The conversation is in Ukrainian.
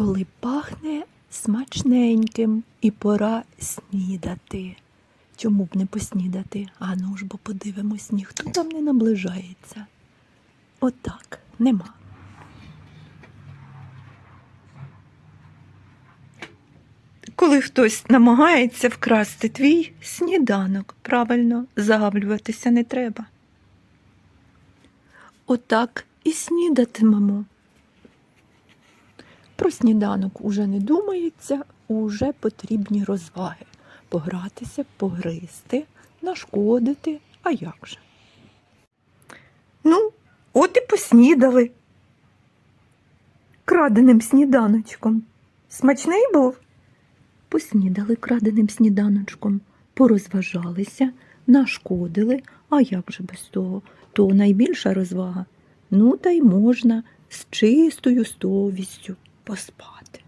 коли пахне смачненьким і пора снідати. Чому б не поснідати? А ну ж бо подивимось, ніхто там не наближається. Отак, нема. Коли хтось намагається вкрасти твій сніданок, правильно, загавлюватися не треба. Отак і снідатимемо. Про сніданок уже не думається, уже потрібні розваги. Погратися, погризти, нашкодити, а як же? Ну, от і поснідали. Краденим сніданочком. Смачний був? Поснідали краденим сніданочком, порозважалися, нашкодили, а як же без того? То найбільша розвага. Ну, та й можна з чистою совістю was spot.